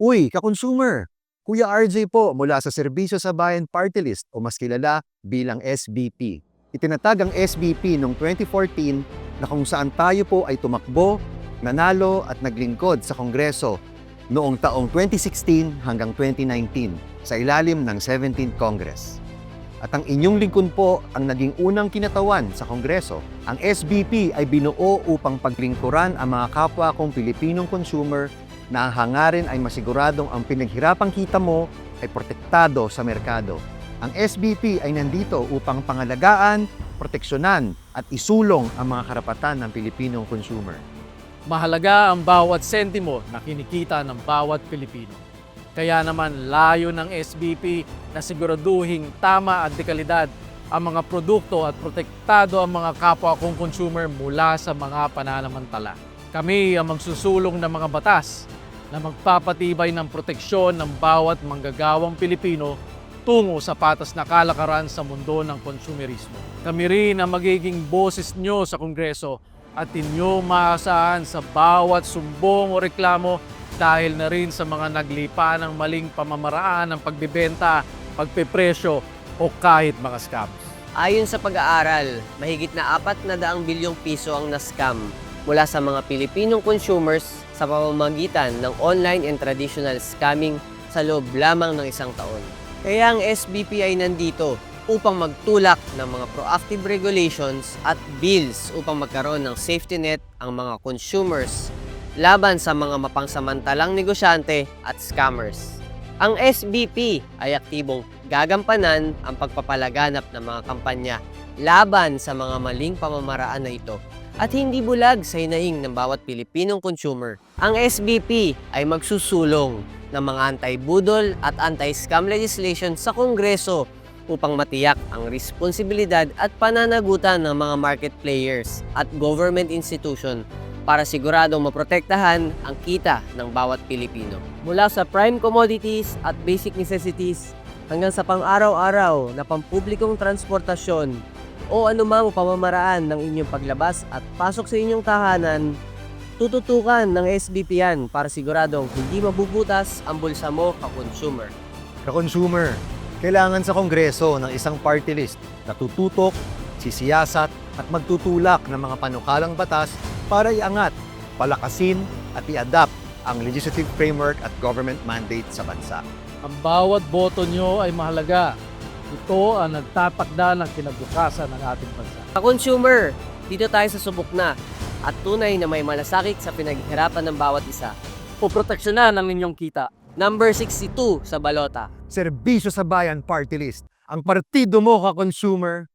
Uy, ka-consumer! Kuya RJ po mula sa Serbisyo sa Bayan Party List o mas kilala bilang SBP. Itinatag ang SBP noong 2014 na kung saan tayo po ay tumakbo, nanalo at naglingkod sa Kongreso noong taong 2016 hanggang 2019 sa ilalim ng 17th Congress. At ang inyong lingkod po ang naging unang kinatawan sa Kongreso. Ang SBP ay binuo upang paglingkuran ang mga kapwa kong Pilipinong consumer na ang hangarin ay masiguradong ang pinaghirapang kita mo ay protektado sa merkado. Ang SBP ay nandito upang pangalagaan, proteksyonan at isulong ang mga karapatan ng Pilipinong consumer. Mahalaga ang bawat sentimo na kinikita ng bawat Pilipino. Kaya naman layo ng SBP na siguraduhing tama at dekalidad ang mga produkto at protektado ang mga kapwa kong consumer mula sa mga pananamantala. Kami ang magsusulong ng mga batas na magpapatibay ng proteksyon ng bawat manggagawang Pilipino tungo sa patas na kalakaran sa mundo ng konsumerismo. Kami rin ang magiging boses nyo sa Kongreso at inyo maasahan sa bawat sumbong o reklamo dahil na rin sa mga naglipa ng maling pamamaraan ng pagbebenta, pagpepresyo o kahit mga scams. Ayon sa pag-aaral, mahigit na apat na daang bilyong piso ang na-scam mula sa mga Pilipinong consumers sa pamamagitan ng online and traditional scamming sa loob lamang ng isang taon. Kaya ang SBP ay nandito upang magtulak ng mga proactive regulations at bills upang magkaroon ng safety net ang mga consumers laban sa mga mapangsamantalang negosyante at scammers. Ang SBP ay aktibong gagampanan ang pagpapalaganap ng mga kampanya laban sa mga maling pamamaraan na ito at hindi bulag sa hinahing ng bawat Pilipinong consumer. Ang SBP ay magsusulong ng mga anti-budol at anti-scam legislation sa Kongreso upang matiyak ang responsibilidad at pananagutan ng mga market players at government institution para siguradong maprotektahan ang kita ng bawat Pilipino. Mula sa prime commodities at basic necessities hanggang sa pang-araw-araw na pampublikong transportasyon o anumang pamamaraan ng inyong paglabas at pasok sa inyong tahanan, tututukan ng SBP yan para siguradong hindi mabubutas ang bulsa mo ka-consumer. Ka-consumer, kailangan sa Kongreso ng isang party list na tututok, sisiyasat at magtutulak ng mga panukalang batas para iangat, palakasin at i-adapt ang legislative framework at government mandate sa bansa. Ang bawat boto nyo ay mahalaga. Ito ang nagtatakda ng kinabukasan ng ating bansa. Ka-consumer, dito tayo sa subok na at tunay na may malasakit sa pinaghirapan ng bawat isa. Poproteksyonan ang inyong kita. Number 62 sa balota. Serbisyo sa Bayan Party List. Ang partido mo ka-consumer,